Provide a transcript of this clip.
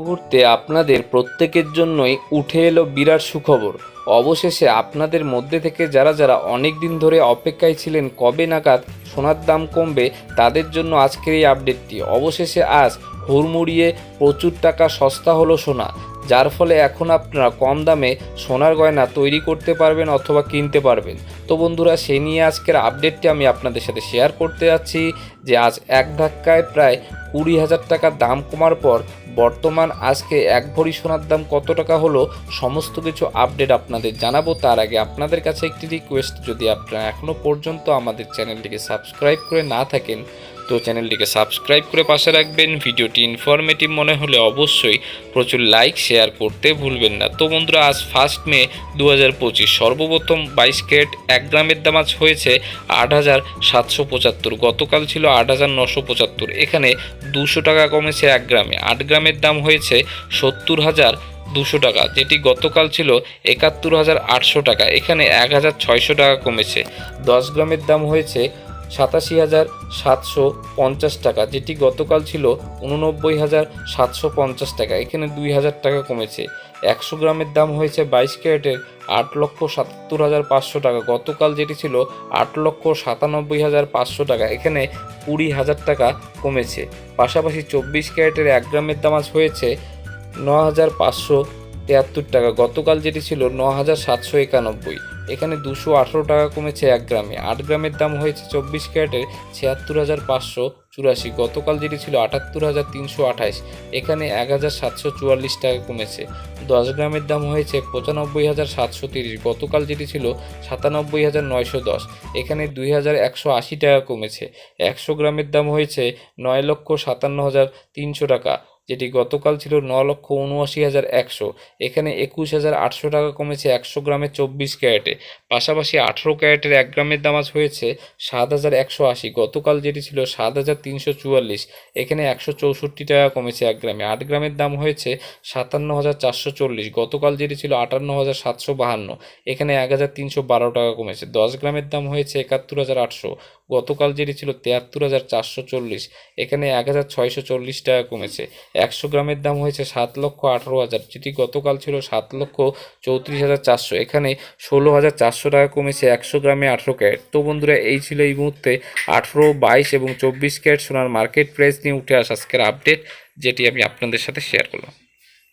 মুহূর্তে আপনাদের প্রত্যেকের জন্যই উঠে এলো বিরাট সুখবর। অবশেষে আপনাদের মধ্যে থেকে যারা যারা অনেক দিন ধরে অপেক্ষায় ছিলেন কবে নাগাদ সোনার দাম কমবে, তাদের জন্য আজকের এই আপডেটটি। অবশেষে আজ হুড়মুড়িয়ে প্রচুর টাকা সস্তা হলো সোনা, যার ফলে এখন আপনারা কম দামে সোনার গয়না তৈরি করতে পারবেন অথবা কিনতে পারবেন। তো বন্ধুরা সেই নিয়ে আজকের আপডেটটি আমি আপনাদের সাথে শেয়ার করতে যাচ্ছি যে আজ এক ধাক্কায় প্রায় কুড়ি হাজার টাকা দাম কমার পর বর্তমান আজকে এক ভরি সোনার দাম কত টাকা হলো, সমস্ত কিছু আপডেট আপনাদের জানাব। তার আগে আপনাদের কাছে একটি রিকোয়েস্ট যদি আপনারা এখনও পর্যন্ত আমাদের চ্যানেলটিকে সাবস্ক্রাইব করে না থাকেন তো চ্যানেলটিকে সাবস্ক্রাইব করে পাশে রাখবেন। ভিডিওটি ইনফরমেটিভ মনে হলে অবশ্যই প্রচুর লাইক শেয়ার করতে ভুলবেন না। তো বন্ধুরা, আজ ফার্স্ট মে দু হাজার পঁচিশ, সর্বপ্রথম বাইশ ক্যারেট এক গ্রামের দাম আজ হয়েছে আট হাজার সাতশো পঁচাত্তর। গতকাল ছিল আট হাজার নশো পঁচাত্তর। এখানে দুশো টাকা কমেছে এক গ্রামে। আট গ্রামের দাম হয়েছে সত্তর হাজার দুশো টাকা, যেটি গতকাল ছিল একাত্তর হাজার আটশো টাকা। এখানে এক হাজার ছয়শো টাকা কমেছে। দশ গ্রামের দাম হয়েছে সাতাশি হাজার সাতশো পঞ্চাশ টাকা, যেটি গতকাল ছিল উননব্বই হাজার সাতশো পঞ্চাশ টাকা, এখানে দুই হাজার টাকা কমেছে। একশো গ্রামের দাম হয়েছে বাইশ ক্যারেটের আট লক্ষ সাতাত্তর হাজার পাঁচশো টাকা, গতকাল যেটি ছিল আট লক্ষ সাতানব্বই হাজার পাঁচশো টাকা, এখানে কুড়ি হাজার টাকা কমেছে। পাশাপাশি চব্বিশ ক্যারেটের এক গ্রামের দাম আজ হয়েছে ন হাজার পাঁচশো তিয়াত্তর টাকা, গতকাল যেটি ছিল ন হাজার সাতশো একানব্বই। এখানে দুশো আঠেরো টাকা কমেছে এক গ্রামে। আট গ্রামের দাম হয়েছে চব্বিশ ক্যারেটের ছিয়াত্তর হাজার পাঁচশো চুরাশি। গতকাল যেটি ছিল আটাত্তর হাজার তিনশো আঠাশ এখানে এক হাজার সাতশো চুয়াল্লিশ টাকা কমেছে। দশ গ্রামের দাম হয়েছে পঁচানব্বই হাজার সাতশো তিরিশ, গতকাল যেটি ছিল সাতানব্বই হাজার নয়শো দশ, এখানে দুই হাজার একশো আশি টাকা কমেছে। একশো গ্রামের দাম হয়েছে নয় লক্ষ সাতান্ন হাজার তিনশো টাকা যেটি গতকাল ছিল ন লক্ষ উনআশি হাজার একশো। এখানে একুশ হাজার আটশো টাকা কমেছে একশো গ্রামে চব্বিশ ক্যারেটে। পাশাপাশি আঠেরো ক্যারেটের এক গ্রামের দাম আজ হয়েছে সাত হাজার একশো আশি। গতকাল যেটি ছিল সাত হাজার তিনশো চুয়াল্লিশ। এখানে একশো চৌষট্টি টাকা কমেছে এক গ্রামে। আট গ্রামের দাম হয়েছে সাতান্ন হাজার চারশো চল্লিশ। গতকাল যেটি ছিল আটান্ন হাজার সাতশো বাহান্ন। এখানে এক হাজার তিনশো বারো টাকা কমেছে। দশ গ্রামের দাম হয়েছে একাত্তর হাজার আটশো। গতকাল যেটি ছিল তিয়াত্তর হাজার চারশো চল্লিশ। এখানে এক হাজার ছয়শো চল্লিশ টাকা কমেছে। একশো গ্রামের দাম হয়েছে সাত লক্ষ আঠারো হাজার। যেটি গতকাল ছিল সাত লক্ষ চৌত্রিশ হাজার চারশো। এখানে ষোলো হাজার চারশো টাকা কমেছে একশো গ্রামে আঠেরো ক্যারেট। তো বন্ধুরা, এই ছিল এই মুহূর্তে আঠেরো, বাইশ এবং চব্বিশ ক্যারেট সোনার মার্কেট প্রাইস নিয়ে উঠে আসা আজকের আপডেট যেটি আমি আপনাদের সাথে শেয়ার করলাম।